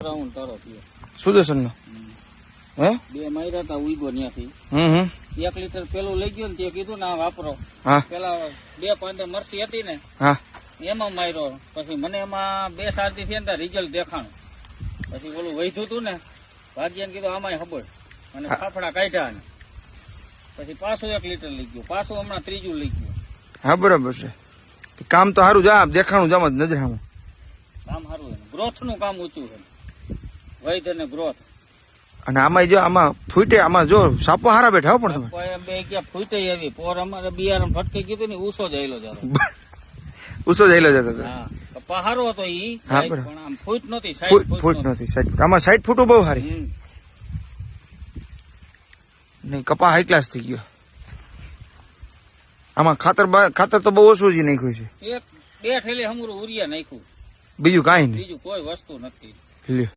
Round તારો થયો હે? બે માર્યા હતા ઉઈગો ન્યાથી હમ હમ. એક લીટર પેલું લઈ ગયો ને તે કીધું ને આ વાપરો પેલા બે પાંદે મરસી હતી ને હા. એમાં માર્યો. પછી મને એમાં બે સારથી થી ને રિઝલ્ટ દેખાણું. પછી ઓલું વધ્યું હતું ને ભાગ્યાને કીધું આમાંય ખબર અને ફાફડા કાઢ્યા ને. પછી પાછું એક લીટર લઈ ગયું. પાછું હમણાં ત્રીજું લઈ ગયું. હા બરાબર છે. કામ તો સારું જા દેખાણું જામ જ નજર સામે કામ સારું ગ્રોથનું કામ ઊંચું છે. વૈધ અને ગ્રોથ. અને આમાં જો આમાં ફૂટે આમાં જો સાપો હારા બેઠા હો પણ તમે. બે ફૂટે એવી. પોર અમારે બિયારણ ફટકે કીધું ને ઉસો જઈલો જતો. ઉસો જઈલો જતો હતો. પહારો હતો ઈ હા, પણ આમ ફૂટ નહોતી સાઈડ ફૂટ નથી સાઈડ આમાં સાઈડ ફૂટો બહુ હારી. નહીં કપા હાઈ ક્લાસ થઈ ગયો. આમાં ખાતર ખાતર તો બહુ ઓછું જ નાખ્યું છે. એક બે ઠેલી હમરું ઉરિયા નાખ્યું. બીજું કાંઈ નહીં. બીજું કોઈ વસ્તુ નથી. લ્યો.